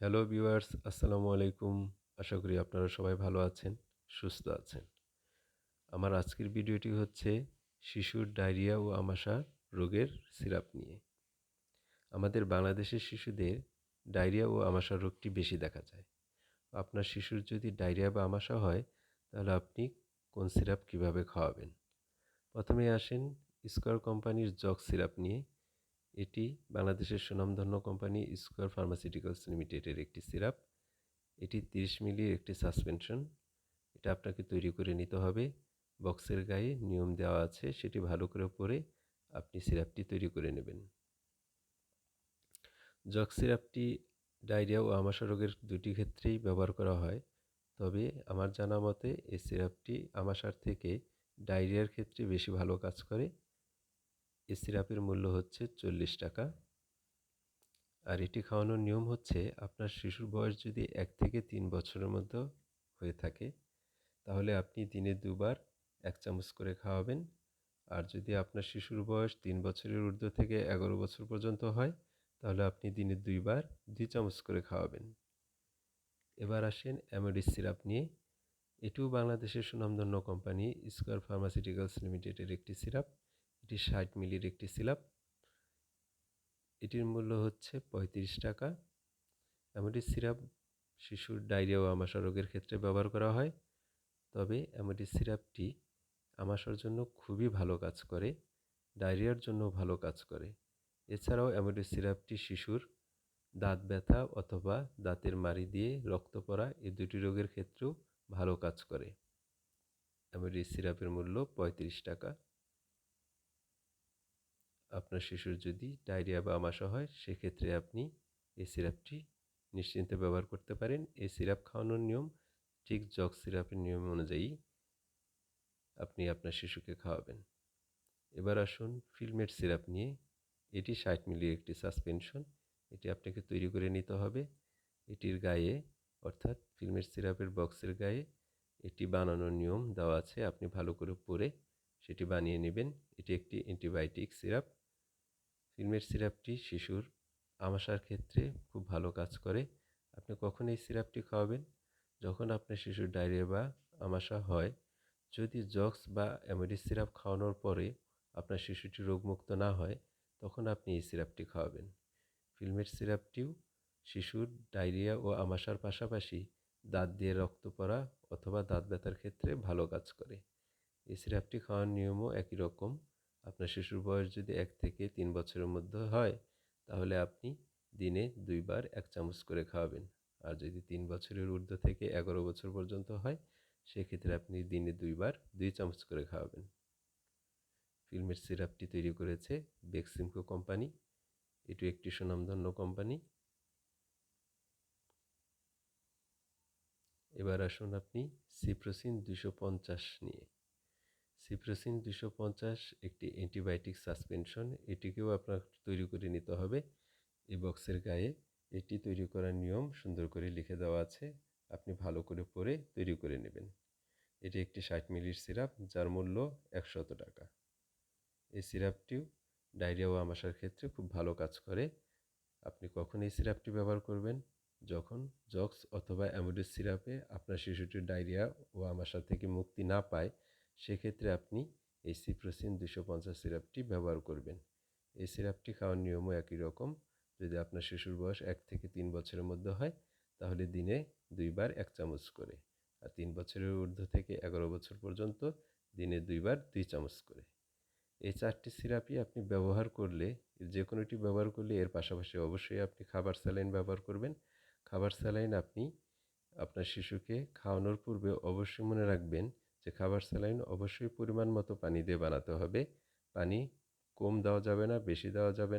Hello viewers, আসসালামু আলাইকুম। আশা করি আপনারা সবাই ভালো আছেন, সুস্থ আছেন। আমার আজকের ভিডিওটি হচ্ছে শিশুর ডায়রিয়া ও আমাশা রোগের সিরাপ নিয়ে। আমাদের বাংলাদেশের শিশুদের ডায়রিয়া ও আমাশা রোগটি বেশি দেখা যায়। আপনার শিশুর যদি ডায়রিয়া বা আমাশা হয়, তাহলে আপনি কোন সিরাপ কীভাবে খাওয়াবেন? প্রথমে আসেন স্কোয়ার কোম্পানির জগ সিরাপ নিয়ে। এটি বাংলাদেশের সুনামধন্য কোম্পানি স্কোয়ার ফার্মাসিউটিক্যালস লিমিটেডের একটি সিরাপ। এটি তিরিশ মিলির একটি সাসপেনশন। এটা আপনাকে তৈরি করে নিতে হবে। বক্সের গায়ে নিয়ম দেওয়া আছে, সেটি ভালো করে পরে আপনি সিরাপটি তৈরি করে নেবেন। জগ সিরাপটি ডায়রিয়া ও আমাশা রোগের দুটি ক্ষেত্রেই ব্যবহার করা হয়। তবে আমার জানা মতে, এই সিরাপটি আমাশার থেকে ডায়রিয়ার ক্ষেত্রে বেশি ভালো কাজ করে। এই সিরাপের মূল্য হচ্ছে চল্লিশ টাকা। আর এটি খাওয়ানোর নিয়ম হচ্ছে আপনার শিশুর বয়স যদি এক থেকে তিন বছরের মধ্যে হয়ে থাকে, তাহলে আপনি দিনে দুবার এক চামচ করে খাওয়াবেন। আর যদি আপনার শিশুর বয়স তিন বছরের ঊর্ধ্ব থেকে এগারো বছর পর্যন্ত হয়, তাহলে আপনি দিনে দুইবার দুই চামচ করে খাওয়াবেন। এবার আসেন অ্যামোডিস সিরাপ নিয়ে। এটিও বাংলাদেশের সুনামধন্য কোম্পানি স্কোয়ার ফার্মাসিউটিক্যালস লিমিটেডের একটি সিরাপ এটি ষাট মিলির একটি সিরাপ এটির মূল্য হচ্ছে পঁয়ত্রিশ টাকা। অ্যামোডিস সিরাপ শিশুর ডায়রিয়া ও আমাশা রোগের ক্ষেত্রে ব্যবহার করা হয়। তবে অ্যামোডিস সিরাপটি আমাশার জন্য খুবই ভালো কাজ করে, ডায়রিয়ার জন্য ভালো কাজ করে। এছাড়াও অ্যামোডিস সিরাপটি শিশুর দাঁত ব্যথা অথবা দাঁতের মাড়ি দিয়ে রক্ত পড়া এই দুটি রোগের ক্ষেত্রেও ভালো কাজ করে। অ্যামোডিস সিরাপের মূল্য পঁয়ত্রিশ টাকা। আপনার শিশুর যদি ডায়রিয়া বা আমাশা হয়, সেক্ষেত্রে আপনি এই সিরাপটি নিশ্চিন্তে ব্যবহার করতে পারেন। এই সিরাপ খাওয়ানোর নিয়ম, ঠিক জগ সিরাপের নিয়ম অনুযায়ী আপনি আপনার শিশুকে খাওয়াবেন। এবার আসুন ফিল্মের সিরাপ নিয়ে। এটি ষাট মিলির একটি সাসপেনশন। এটি আপনাকে তৈরি করে নিতে হবে। এটির গায়ে, অর্থাৎ ফিল্মের সিরাপের বক্সের গায়ে এটি বানানোর নিয়ম দেওয়া আছে। আপনি ভালো করে পরে সেটি বানিয়ে নেবেন। এটি একটি অ্যান্টিবায়োটিক সিরাপ। ফিল্মের সিরাপটি শিশুর আমাশার ক্ষেত্রে খুব ভালো কাজ করে। আপনি কখন এই সিরাপটি খাওয়াবেন? যখন আপনার শিশুর ডায়রিয়া বা আমাশা হয়, যদি জক্স বা অ্যামোডিস সিরাপ খাওয়ানোর পরে আপনার শিশুটি রোগমুক্ত না হয়, তখন আপনি এই সিরাপটি খাওয়াবেন। ফিল্মের সিরাপটিও শিশুর ডায়রিয়া ও আমাশার পাশাপাশি দাঁত দিয়ে রক্ত পড়া অথবা দাঁত ব্যথার ক্ষেত্রে ভালো কাজ করে। এই সিরাপটি খাওয়ার নিয়মও একই রকম। আপনার শিশুর বয়স যদি এক থেকে তিন বছরের মধ্যে হয়, তাহলে আপনি দিনে দুইবার এক চামচ করে খাওয়াবেন। আর যদি তিন বছরের ঊর্ধ্ব থেকে এগারো বছর পর্যন্ত হয়, সেক্ষেত্রে আপনি দিনে দুইবার দুই চামচ করে খাওয়াবেন। ফিল্মের সিরাপটি তৈরি করেছে বেক্সিমকো কোম্পানি। এটি একটি সুনামধন্য কোম্পানি। এবার আসুন আপনি সিপ্রোসিন দুশো পঞ্চাশ নিয়ে। সিপ্রোসিন দুশো পঞ্চাশ একটি অ্যান্টিবায়োটিক সাসপেনশন, এটিকেও আপনার তৈরি করে নিতে হবে। এই বক্সের গায়ে এটি তৈরি করার নিয়ম সুন্দর করে লিখে দেওয়া আছে। আপনি ভালো করে পরে তৈরি করে নেবেন। এটি একটি ষাট মিলির সিরাপ, যার মূল্য একশত টাকা। এই সিরাপটিও ডায়রিয়া ও আমাশার ক্ষেত্রে খুব ভালো কাজ করে। আপনি কখন এই সিরাপটি ব্যবহার করবেন? যখন জক্স অথবা অ্যামোডিস সিরাপে আপনার শিশুটির ডায়রিয়া ও আমাশা থেকে মুক্তি না পায় সেক্ষেত্রে আপনি এই সিপ্রোসিন দুশো পঞ্চাশ সিরাপটি ব্যবহার করবেন। এই সিরাপটি খাওয়ার নিয়মও একই রকম। যদি আপনার শিশুর বয়স এক থেকে তিন বছরের মধ্যে হয়, তাহলে দিনে দুইবার এক চামচ করে। আর তিন বছরের ঊর্ধ্ব থেকে এগারো বছর পর্যন্ত দিনে দুইবার দুই চামচ করে। এই চারটি সিরাপই আপনি ব্যবহার করলে, যে কোনোটি ব্যবহার করলে এর পাশাপাশি অবশ্যই আপনি খাবার স্যালাইন ব্যবহার করবেন। খাবার স্যালাইন আপনি আপনার শিশুকে খাওয়ানোর পূর্বে অবশ্যই মনে রাখবেন যে খাবার স্যালাইন অবশ্যই পরিমাণ মতো পানি দিয়ে বানাতে হবে। পানি কম দেওয়া যাবে না, বেশি দেওয়া যাবে না।